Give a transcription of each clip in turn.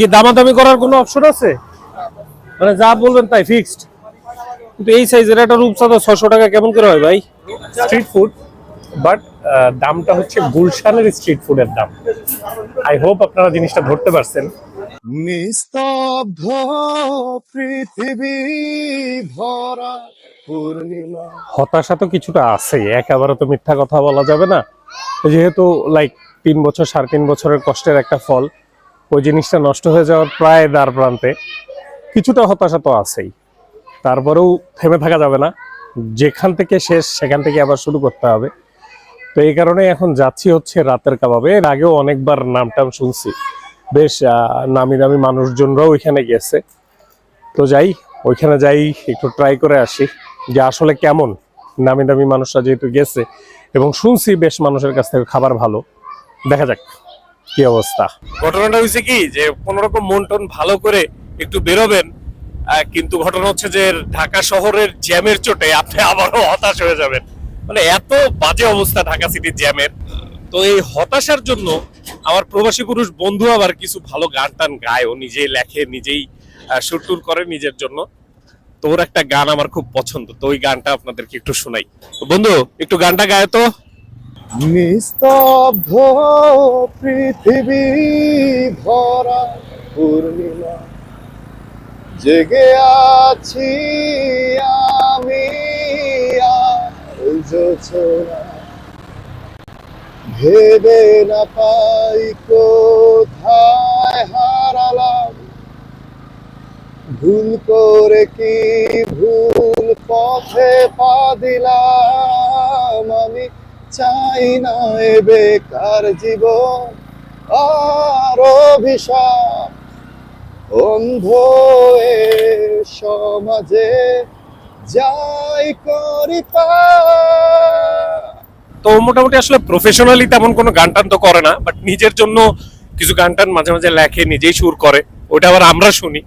কি দামাদামি করার কোনো অপশন আছে? মানে যা বলবেন তাই ফিক্সড কিন্তু এই সাইজের একটা রূপসাদা ছশো টাকা কেমন করে হয় ভাই? স্ট্রিট ফুড বাট দামটা হচ্ছে গুলশানের স্ট্রিট ফুডের দাম। আই হোপ আপনারা জিনিসটা ধরতে পারছেন। নিস্তব্ধ পৃথিবী ভরা পূর্ণিমা। হতাশা তো কিছুটা আছে একেবারে তো মিথ্যা কথা বলা যাবে না। যেহেতু লাইক তিন বছর সাড়ে তিন বছরের কষ্টের একটা ফল। ওই জিনিসটা নষ্ট হয়ে যাওয়ার প্রায় দ্বার প্রান্তে কিছুটা হতাশা তো আছেই। তারপরেও থেমে থাকা যাবে না। যেখান থেকে শেষ, সেখান থেকে আবার শুরু করতে হবে। তো এই কারণে এখন যাচ্ছি হচ্ছে রাতের কাবাবে। এর আগেও অনেকবার নামটাম শুনছি। বেশ নামি দামি মানুষজনরাও ওইখানে গেছে। তো যাই, ওইখানে যাই, একটু ট্রাই করে আসি যে আসলে কেমন নামি দামি মানুষরা যেহেতু গেছে। এবং শুনছি বেশ মানুষের কাছ থেকে খাবার ভালো। দেখা যাক। কি অবস্থা? ঘটনাটা হয়েছে কি যে কোন রকম মন টন ভালো করে একটু বেরোবেন কিন্তু ঘটনা হচ্ছে যে ঢাকা শহরের জ্যামের চোটে আপনি আবারও হতাশ হয়ে যাবেন। মানে এত বাজে অবস্থা ঢাকা সিটির জ্যামের। তো এই হতাশার জন্য আমার প্রবাসী পুরুষ বন্ধু আবার কিছু ভালো গান টান গায়। ও নিজেই লেখে, নিজেই সুর টুর করে নিজের জন্য। তো ওর একটা গান আমার খুব পছন্দ। তো ওই গানটা আপনাদেরকে একটু শোনাই। বন্ধু, একটু গানটা গায় তো। নিস্তব্ধ পৃথিবী ভরা পূর্ণিমা জেগে আছি আমি ভেবে না পাই কোথায় হারালাম। ভুল করে কি ভুল পথে পা দিলাম আমি? চাই না এ বেকার জীবন, আর অভিশাপ। অন্ধ সমাজে যাই করি তো। মোটামুটি আসলে প্রফেশনালি তেমন কোনো গান টান তো করে না বাট নিজের জন্য কিছু গান টান মাঝে মাঝে লেখে, নিজেই সুর করে ওটা আবার আমরা শুনি।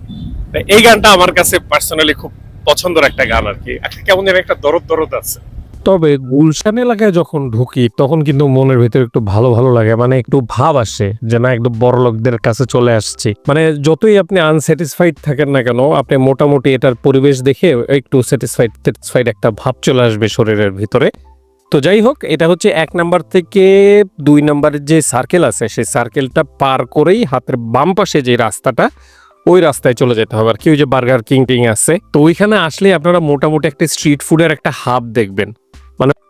এই গানটা আমার কাছে পার্সোনালি খুব পছন্দের একটা গান আর কি। একটা কেমন যেন একটা দরদ দরদ আছে। তবে গুলশান এলাকায় যখন ঢুকি, তখন কিন্তু মনের ভিতরে একটু ভালো ভালো লাগে। মানে একটু ভাব আসে যে না একটু বড় লোকদের কাছে চলে আসছি। মানে যতই আপনি আনস্যাটিসফাইড থাকেন না কেন, আপনি মোটামুটি এটার পরিবেশ দেখে একটু স্যাটিসফাইড স্যাটিসফাইড একটা ভাব চলে আসবে শরীরের ভিতরে। তো যাই হোক, এটা হচ্ছে এক নাম্বার থেকে দুই নাম্বারের যে সার্কেল আছে, সেই সার্কেলটা পার করেই হাতের বাম পাশে যে রাস্তাটা, ওই রাস্তায় চলে যেতে হবে। আর কি ওই যে বার্গার কিং টিং আছে। তো ওইখানে আসলে আপনারা মোটামুটি একটা স্ট্রিট ফুডের একটা হাব দেখবেন।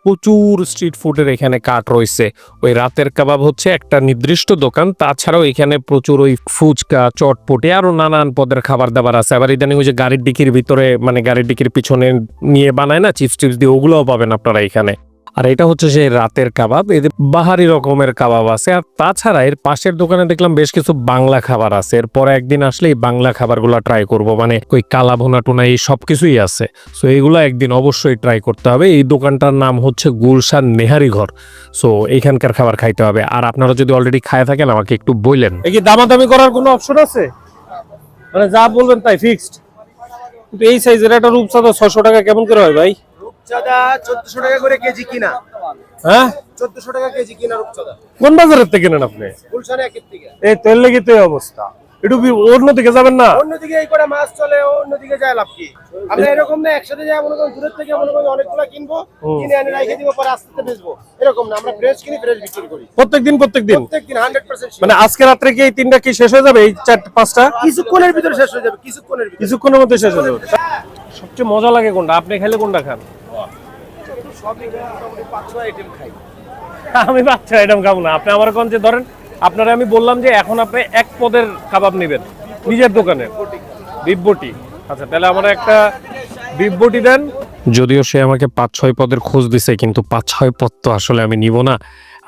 প্রচুর স্ট্রিট ফুডের এখানে কাট রয়েছে। ওই রাতের কাবাব হচ্ছে একটা নির্দিষ্ট দোকান, তাছাড়াও এখানে প্রচুর ওই ফুচকা, চটপটে আরও নানান পদের খাবার দাবার আছে। আবার ইদানিং ওই যে গাড়ির ডিকির ভিতরে মানে গাড়ির ডিকির পিছনে নিয়ে বানায় না চিপস টিপস দিয়ে, ওগুলোও পাবেন আপনারা এখানে। আর এটা হচ্ছে সেই রাতের কাবাব। এদের বাহারি রকমের কাবাব আছে। আর তাছাড়া এর পাশের দোকানে দেখলাম বেশ কিছু বাংলা খাবার আছে। এরপরে একদিন আসলে এই বাংলা খাবারগুলো ট্রাই করব। মানে ওই কালা ভুনা টুনা এই সব কিছুই আছে। সো এগুলো একদিন অবশ্যই ট্রাই করতে হবে। এই দোকানটার নাম হচ্ছে গুলশান নেহারি ঘর। সো এইখানকার খাবার খাইতে হবে। আর আপনারা যদি অলরেডি খায় থাকেন, আমাকে একটু বললেন এই কি দামাদামি করার কোনো অপশন আছে? মানে যা বলবেন তাই ফিক্সড কিন্তু এই সাইজের একটা রূপসাদা ছশো টাকা কেমন করে হয় ভাই? রূপচাঁদা চোদ্দশো টাকা করে কেজি কিনা। হ্যাঁ? চোদ্দশো টাকা কেজি কিনা রূপচাঁদা। কোন বাজারের থেকে কেনেন আপনি? গুলশানে একের থেকে। এই তেল লেগে তো এই অবস্থা। একটু বি- যাবেন না? অন্যদিকে এই করে মাছ চলে অন্যদিকে যায় লাভ কি? আমরা এরকম না একসাথে যাই মনে করেন দূরের থেকে মনে করেন অনেকগুলো কিনবো কিনে আনি রাখে দিব পরে আস্তে আস্তে বেচবো। এরকম না আমরা ফ্রেশ কিনি ফ্রেশ বিক্রি করি। প্রত্যেকদিন প্রত্যেকদিন? মানে আজকে রাত্রে কি এই তিনটা কি শেষ হয়ে যাবে? এই পাঁচটা? কিছুক্ষণের ভিতরে শেষ হয়ে যাবে কিছুক্ষণের ভিতরে। কিছুক্ষণের মধ্যে শেষ হয়ে যাবে। সবচেয়ে মজা লাগে কোনটা? আপনি খেলে কোনটা খান? মোটামুটি পাঁচ ছয় আইটেম আমি বাচ্চা আইটেম খাব না। আপনি আমার কোন যে ধরেন আপনারা আমি বললাম যে এখন আপনি এক পদের কাবাব নেবেন নিজের দোকানে। বিফ বটি। আচ্ছা তাহলে আমার একটা বিফ দেন। যদিও সে আমাকে পাঁচ ছয় পদের খোঁজ দিছে কিন্তু পাঁচ ছয় পদ তো আসলে আমি নিব না।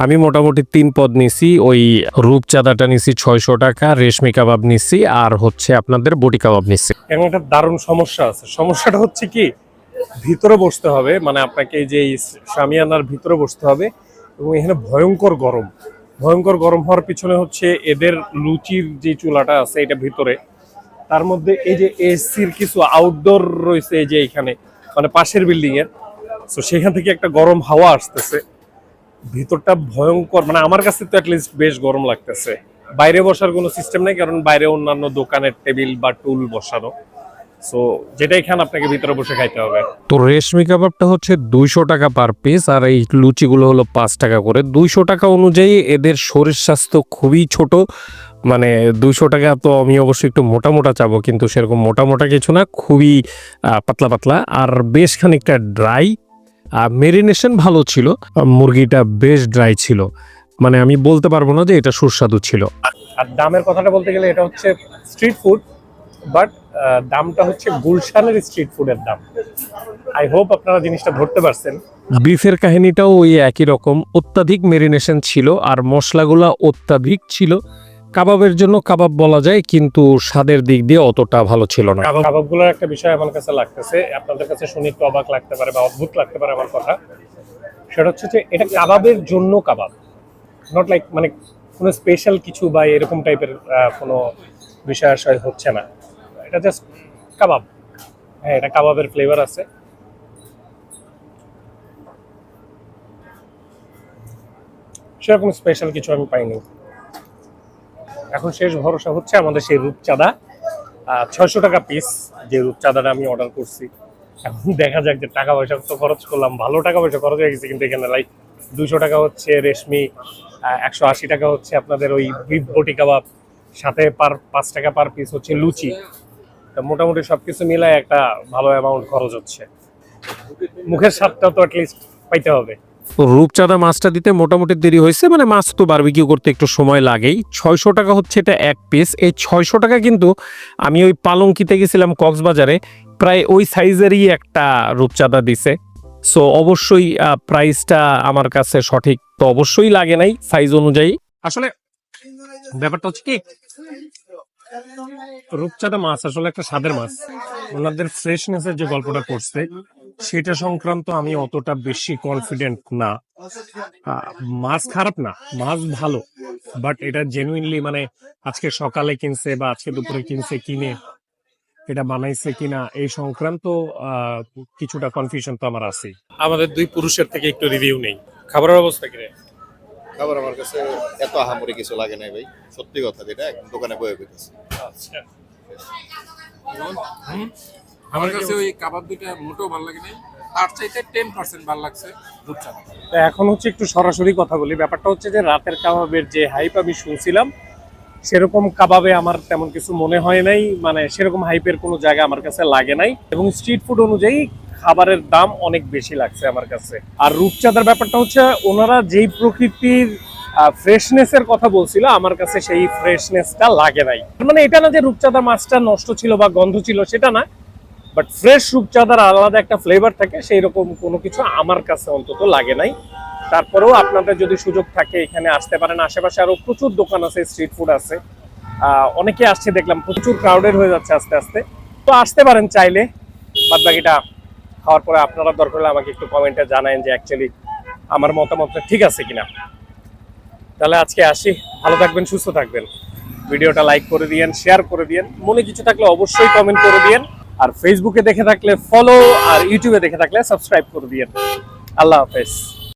আমি মোটামুটি তিন পদ নিছি ওই রূপচাঁদাটা নিছি ছয়শো টাকা রেশমি কাবাব নিছি আর হচ্ছে আপনাদের বটি কাবাব নিছি। এখন একটা দারুণ সমস্যা আছে। সমস্যাটা হচ্ছে কি ভিতরে বসতে হবে মানে আপনাকে যে এই সামিয়ানার ভিতরে বসতে হবে এবং এখানে ভয়ঙ্কর গরম। ভয়ঙ্কর গরম হওয়ার পিছনে হচ্ছে এদের লুচির যে চুলাটা আছে এটা ভিতরে। তার মধ্যে এই যে এসির কিছু আউটডোর রয়েছে এই যে এখানে মানে পাশের বিল্ডিং এর তো সেখান থেকে একটা গরম হাওয়া আসতেছে। ভিতরটা ভয়ঙ্কর মানে আমার কাছে তো অ্যাটলিস্ট বেশ গরম লাগতেছে। বাইরে বসার কোনো সিস্টেম নেই, কারণ বাইরে অন্যান্য দোকানের টেবিল বা টুল বসানো। সো যেটাই খান আপনাকে ভিতরে বসে খাইতে হবে। তো রেশমি কাবাবটা হচ্ছে দুইশো টাকা পার পিস আর এই লুচিগুলো হলো পাঁচ টাকা করে। দুইশো টাকা অনুযায়ী এদের শরীর স্বাস্থ্য খুবই ছোট। মানে দুইশো টাকা তো আমি অবশ্যই একটু মোটা মোটা চাবো কিন্তু সেরকম মোটা মোটা কিছু না খুবই পাতলা পাতলা। আর বেশ খানিকটা ড্রাই আর মেরিনেশন ভালো ছিল মুরগিটা বেশ ড্রাই ছিল। মানে আমি বলতে পারব না যে এটা সুস্বাদু ছিল। আর দামের কথাটা বলতে গেলে এটা হচ্ছে স্ট্রিট ফুড বাট দামটা হচ্ছে গুলশানের স্ট্রিট ফুডের দাম। আই হোপ আপনারা জিনিসটা ধরতে পারছেন। বিফের কাহিনীটাও ওই একই রকম। অত্যাধিক মেরিনেশন ছিল আর মশলাগুলা অত্যাধিক ছিল। কাবাবের জন্য কাবাব বলা যায় কিন্তু স্বাদের দিক দিয়ে অতটা ভালো ছিল না। কাবাব কাবাবগুলোর একটা বিষয় আমার কাছে লাগতেছে। আপনাদের কাছে শুনে একটু অবাক লাগতে পারে বা অদ্ভুত লাগতে পারে আমার কথা। সেটা হচ্ছে যে এটা কাবাবের জন্য কাবাব। নট লাইক মানে কোনো স্পেশাল কিছু বা এরকম টাইপের কোনো বিষয় আশয় হচ্ছে না। এটা জাস্ট কাবাব। হ্যাঁ এটা কাবাবের ফ্লেভার আছে। সেরকম স্পেশাল কিছু আমি পাইনি। এখন শেষ ভরসা হচ্ছে আমাদের সেই রূপচাঁদা। ছয়শো টাকা পিস যে রূপচাঁদাটা আমি অর্ডার করছি। এখন দেখা যাক যে টাকা পয়সা তো খরচ করলাম। ভালো টাকা পয়সা খরচ হয়ে গেছে কিন্তু এখানে লাইক দুশো টাকা হচ্ছে রেশমি একশো আশি টাকা হচ্ছে আপনাদের ওই বিফ বটি কাবাব, সাথে পার, পাঁচ টাকা পার পিস হচ্ছে লুচি। মোটামুটি সবকিছু মিলায় একটা ভালো অ্যামাউন্ট খরচ হচ্ছে। মুখের স্বাদটা তো অ্যাটলিস্ট পাইতে হবে। তো রূপচাঁদা মাছটা দিতে মোটামুটি দেরি হয়েছে মানে মাছ তো বারবিকিউ করতে একটু সময় লাগেই। ছয়শো টাকা হচ্ছে এটা এক পিস এই ছয়শো টাকা কিন্তু আমি ওই পালঙ্কিতে গেছিলাম কক্সবাজারে প্রায় ওই সাইজেরই একটা রূপচাঁদা দিছে। সো অবশ্যই প্রাইসটা আমার কাছে সঠিক তো অবশ্যই লাগে নাই সাইজ অনুযায়ী। আসলে ব্যাপারটা হচ্ছে কি রূপচাঁদা মাছ আসলে একটা স্বাদের মাছ। ওনাদের ফ্রেশনেসের যে গল্পটা করছে সেটা সংক্রান্ত আমি অতটা বেশি কনফিডেন্ট না। মাছ খারাপ না মাছ ভালো। বাট এটা জেনুইনলি মানে আজকে সকালে কিনছে বা আজকে দুপুরে কিনছে কিনে এটা বানাইছে কিনা এই সংক্রান্ত আহ, কিছুটা কনফিউশন তো আমার আছে আমাদের দুই পুরুষের থেকে একটু রিভিউ নেই। খাবারের অবস্থা কিনে খাবার আমার কাছে এত আহামরি কিছু লাগে নাই ভাই। সত্যি কথা যেটা দোকানে বয়ে পেতেছে আচ্ছা। আমার কাছে ওই কাবাব দুইটা মোটেও ভালো লাগে নাই। তার চাইতে টেন পার্সেন্ট ভালো লাগছে তো এখন হচ্ছে একটু সরাসরি কথা বলি। ব্যাপারটা হচ্ছে যে রাতের কাবাবের যে হাইপ আমি শুনছিলাম সেরকম কাবাবে আমার তেমন কিছু মনে হয় নাই। মানে সেরকম হাইপের কোনো জায়গা আমার কাছে লাগে নাই। এবং স্ট্রিট ফুড অনুযায়ী খাবারের দাম অনেক বেশি লাগছে আমার কাছে। আর রূপচাঁদার ব্যাপারটা হচ্ছে ওনারা যেই প্রকৃতির ফ্রেশনেসের কথা বলছিল, আমার কাছে সেই ফ্রেশনেসটা লাগে নাই। মানে এটা না যে রূপচাঁদা মাছটা নষ্ট ছিল বা গন্ধ ছিল, সেটা না। বাট ফ্রেশ রূপচাঁদার আলাদা একটা ফ্লেভার থাকে সেই রকম কোনো কিছু আমার কাছে অন্তত লাগে নাই। তারপরেও আপনাদের যদি সুযোগ থাকে, এখানে আসতে পারেন। আশেপাশে আরও প্রচুর দোকান আছে স্ট্রিট ফুড আছে। অনেকে আসছে, দেখলাম প্রচুর ক্রাউডেড হয়ে যাচ্ছে আস্তে আস্তে। তো আসতে পারেন চাইলে। বাদ বাকিটা খাওয়ার পরে আপনারা দরকার হলে আমাকে একটু কমেন্টে জানান যে অ্যাকচুয়ালি আমার মতামতটা ঠিক আছে কিনা। তাহলে আজকে আসি। ভালো থাকবেন, সুস্থ থাকবেন। ভিডিওটা লাইক করে দিয়েন শেয়ার করে দিয়েন। মনে কিছু থাকলে অবশ্যই কমেন্ট করে দিয়েন। আর ফেসবুকে দেখে থাকলে ফলো আর ইউটিউবে দেখে থাকলে সাবস্ক্রাইব করে দিয়েন। আল্লাহ হাফেজ।